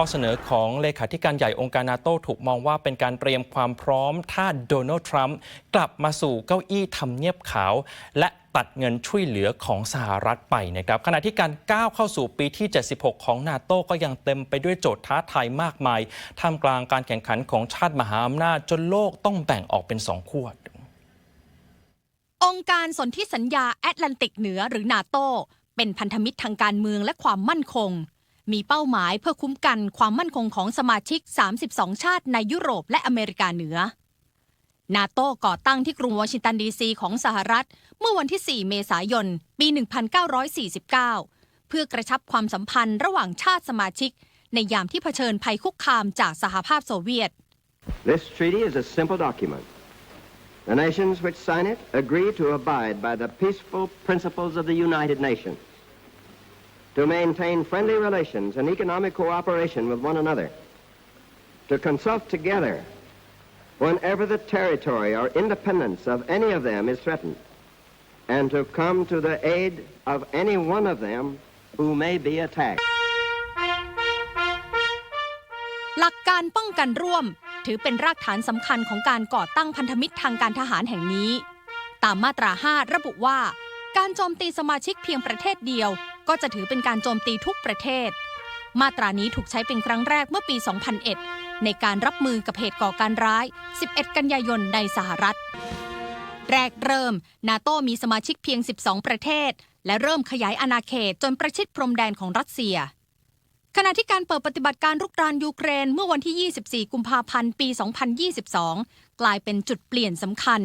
ข้อเสนอของเลขาธิการใหญ่องค์การนาโต้ถูกมองว่าเป็นการเตรียมความพร้อม ถ้าโดนัลด์ทรัมป์กลับมาสู่เก้าอี้ทำเนียบขาว และตัดเงินช่วยเหลือของสหรัฐไปนะครับขณะที่การก้าวเข้าสู่ปีที่ 76 ของนาโต้ก็ยังเต็มไปด้วยโจทย์ท้าทายมากมาย ท่ามกลางการแข่งขันของชาติมหาอำนาจจนโลกต้องแบ่งออกเป็นสองขั้วองค์การสนธิสัญญาแอตแลนติกเหนือหรือนาโตเป็นพันธมิตรทางการเมืองและความมั่นคง มีเป้าหมายเพื่อคุ้มกันความมั่นคงของสมาชิก 32 ชาติในยุโรปและอเมริกาเหนือ นาโตก่อตั้งที่กรุงวอชิงตันดีซีของสหรัฐ เมื่อวันที่ 4 เมษายน ปี 1949 เพื่อกระชับความสัมพันธ์ระหว่างชาติสมาชิก ในยามที่เผชิญภัยคุกคามจากสหภาพโซเวียต This treaty is a simple document. The nations which sign it agree to abide by the peaceful principles of the United Nations, to maintain friendly relations and economic cooperation with one another, to consult together whenever the territory or independence of any of them is threatened, and to come to the aid of any one of them who may be attacked. หลักการป้องกันร่วม ถือเป็นรากฐานสำคัญของการก่อตั้งพันธมิตรทางการทหารแห่งนี้ ตามมาตรา 5 ระบุว่า การโจมตีสมาชิกเพียงประเทศเดียว ก็จะถือเป็นการโจมตีทุกประเทศ มาตรานี้ถูกใช้เป็นครั้งแรกเมื่อปี 2001 ในการรับมือกับเหตุก่อการร้าย 11 กันยายนในสหรัฐ แรกเริ่ม นาโตมีสมาชิกเพียง 12 ประเทศ และเริ่มขยายอาณาเขตจนประชิดพรมแดนของรัสเซียขณะที่การเปิดปฏิบัติการรุกรานยูเครนเมื่อวันที่ 24 กุมภาพันธ์ ปี 2022 กลายเป็นจุดเปลี่ยนสำคัญ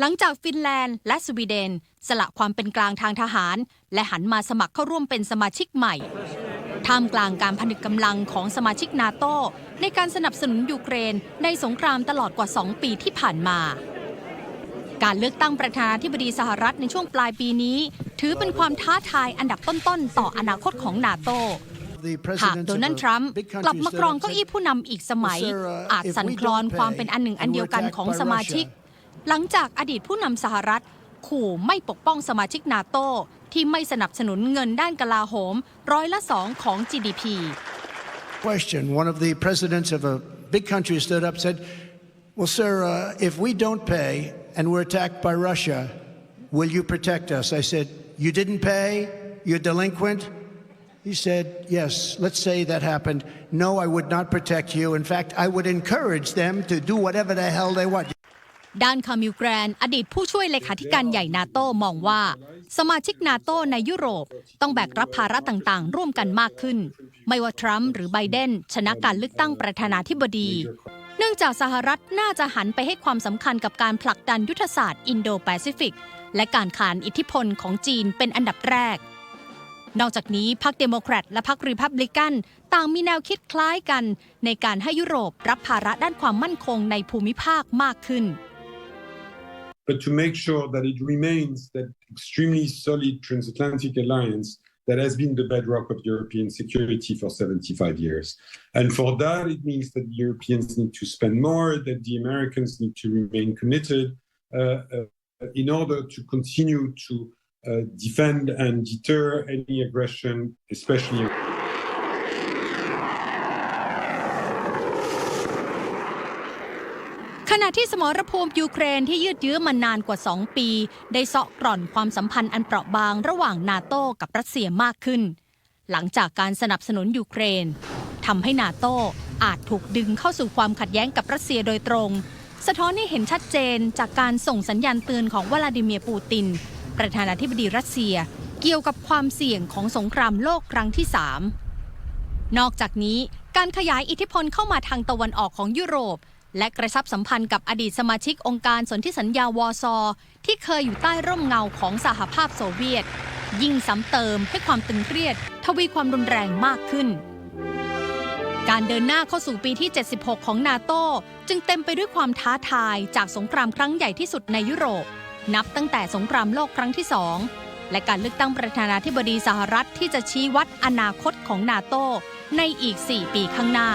หลังจากฟินแลนด์และสวีเดน สละความเป็นกลางทางทหาร และหันมาสมัครเข้าร่วมเป็นสมาชิกใหม่ท่ามกลางการผนึกกำลังของสมาชิกนาโตในการสนับสนุนยูเครนในสงครามตลอดกว่า 2 ปีที่ผ่านมา การเลือกตั้งประธานาธิบดีสหรัฐในช่วงปลายปีนี้ ถือเป็นความท้าทายอันดับต้นๆ ต่ออนาคตของนาโตหากโดนัลด์ทรัมป์กลับมาครองเก้าอี้ผู้นำอีกสมัย อาจสั่นคลอนความเป็นอันหนึ่งอันเดียวกันของสมาชิก หลังจากอดีตผู้นำสหรัฐ ขู่ไม่ปกป้องสมาชิกนาโตที่ไม่สนับสนุนเงินด้านกลาโหมร้อยละสองของ GDP question. One of the presidents of a big country stood up said, Well, sir, uh, if we don't pay and we're attacked by Russia, will you protect us? I said, You didn't pay? You're delinquent? He said, Yes, let's say that happened. No, I would not protect you. In fact, I would encourage them to do whatever the hell they want. ด้านคามิลแกรน อดีตผู้ช่วยเลขาธิการใหญ่นาโตมองว่า สมาชิกนาโตในยุโรปต้องแบกรับภาระต่างๆ ร่วมกันมากขึ้น ไม่ว่าทรัมป์หรือไบเดนชนะการเลือกตั้งประธานาธิบดี เนื่องจากสหรัฐน่าจะหันไปให้ความสำคัญกับการผลักดันยุทธศาสตร์อินโดแปซิฟิก และการขานอิทธิพลของจีนเป็นอันดับแรก นอกจากนี้พรรคเดโมแครตและพรรครีพับลิกันต่างมีแนวคิดคล้ายกัน ในการให้ยุโรปรับภาระด้านความมั่นคงในภูมิภาคมากขึ้น but to make sure that it remains that extremely solid transatlantic alliance that has been the bedrock of European security for 75 years. And for that, it means that the Europeans need to spend more, that the Americans need to remain committed uh, uh, in order to continue to uh, defend and deter any aggression, especially. ณะที่สมรภูมิยูเครนที่ยืดเยื้อมานานกว่า 2 ปี ได้เซาะกร่อนความสัมพันธ์อันเปราะบางระหว่างนาโต้กับรัสเซียมากขึ้น หลังจากการสนับสนุนยูเครนทำให้นาโต้อาจถูกดึงเข้าสู่ความขัดแย้งกับรัสเซียโดยตรง สะท้อนให้เห็นชัดเจนจากการส่งสัญญาณเตือนของวลาดิเมียร์ปูติน ประธานาธิบดีรัสเซีย เกี่ยวกับความเสี่ยงของสงครามโลกครั้งที่ 3 นอกจากนี้การขยายอิทธิพลเข้ามาทางตะวันออกของยุโรป และกระชับสัมพันธ์กับอดีตสมาชิกองค์การสนธิสัญญาวอร์ซอ ที่เคยอยู่ใต้ร่มเงาของสหภาพโซเวียต ยิ่งซ้ำเติมให้ความตึงเครียด ทวีความรุนแรงมากขึ้น การเดินหน้าเข้าสู่ปีที่ 76 ของนาโตจึงเต็มไปด้วยความท้าทายจากสงครามครั้งใหญ่ที่สุดในยุโรป นับตั้งแต่สงครามโลกครั้งที่สองและการเลือกตั้งประธานาธิบดีสหรัฐที่จะชี้วัดอนาคตของนาโตในอีก 4 ปีข้างหน้า